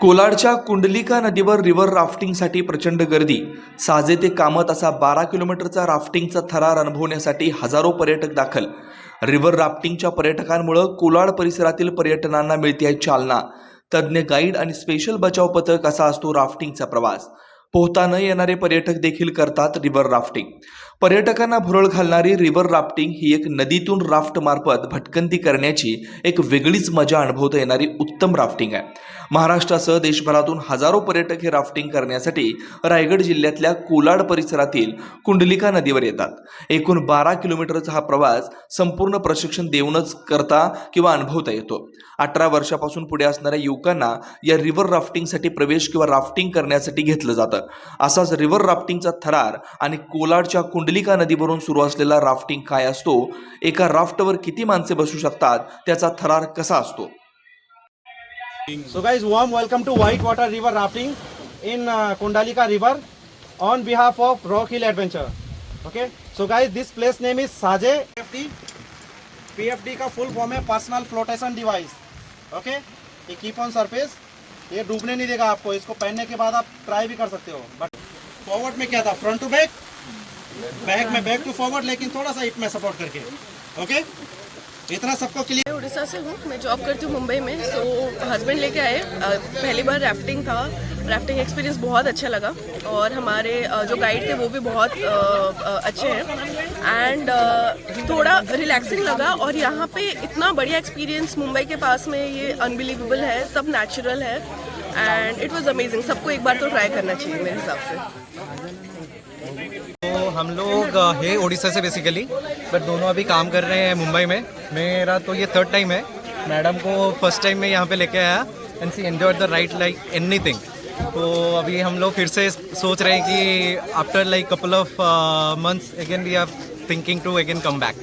कोलाडच्या कुंडलिका नदीवर रिव्हर राफ्टिंगसाठी प्रचंड गर्दी. साजे ते कामत असा बारा किलोमीटरचा राफ्टिंगचा थरार अनुभवण्यासाठी हजारो पर्यटक दाखल. रिव्हर राफ्टिंगच्या पर्यटकांमुळं कोलाड परिसरातील पर्यटनांना मिळते चालना. तज्ज्ञ गाईड आणि स्पेशल बचाव पथक असा असतो राफ्टिंगचा प्रवास. पोहता न येणारे पर्यटक देखील करतात रिव्हर राफ्टिंग. पर्यटकांना भुरळ घालणारी रिव्हर राफ्टिंग ही एक नदीतून राफ्ट मार्फत भटकंती करण्याची एक वेगळीच मजा अनुभवता येणारी उत्तम राफ्टिंग आहे. महाराष्ट्रासह देशभरातून हजारो पर्यटक हे राफ्टिंग करण्यासाठी रायगड जिल्ह्यातल्या कोलाड परिसरातील कुंडलिका नदीवर येतात. एकूण बारा किलोमीटरचा हा प्रवास संपूर्ण प्रशिक्षण देऊनच करता किंवा अनुभवता येतो. अठरा वर्षापासून पुढे असणाऱ्या युवकांना या रिव्हर राफ्टिंगसाठी प्रवेश किंवा राफ्टिंग करण्यासाठी घेतलं जातं. असाच रिव्हर राफ्टिंगचा थरार आणि कोलाडच्या कुंड कुंडलिका नदी भरुन सुरू आने राफ्टिंग कायो राफ्ट पर कि मनसे बसू शकत थरार कसा so guys warm welcome to white water river rafting in Kundalika river on behalf of Rock Hill adventure okay so guys this place name is Saje P F D का full form है personal flotation device okay ये keep on surface ये डूबने नहीं देगा आपको इसको पहनने के बाद आप ट्राई भी कर सकते हो बट फॉरवर्ड में क्या था फ्रंट टू बैक बैक में, बैक टू फॉरवर्ड लेकिन थोड़ा सा हिप में सपोर्ट करके। ओके इतना सबको क्लियर उड़ीसा से हूँ, मैं जॉब करती हूँ मुंबई में सो हस्बैंड लेके आए। पहली बार राफ्टिंग था। राफ्टिंग एक्सपीरियंस बहुत अच्छा लगा और हमारे जो गाइड थे वो भी बहुत अच्छे हैं। एंड थोड़ा रिलैक्सिंग लगा और यहाँ पे इतना बढ़िया एक्सपीरियंस मुंबई के पास में, ये अनबिलीवेबल है, सब नेचुरल है। एंड इट वॉज़ अमेजिंग सबको एक बार तो ट्राई करना चाहिए मेरे हिसाब से। हम लोग है उड़ीसा से बेसिकली बट दोनों अभी काम कर रहे हैं मुंबई में। मेरा तो ये थर्ड टाइम है। मैडम को फ़र्स्ट टाइम में यहाँ पे लेके आया and see enjoy the ride like anything तो अभी हम लोग फिर से सोच रहे हैं कि after like couple of months again we are thinking to again come back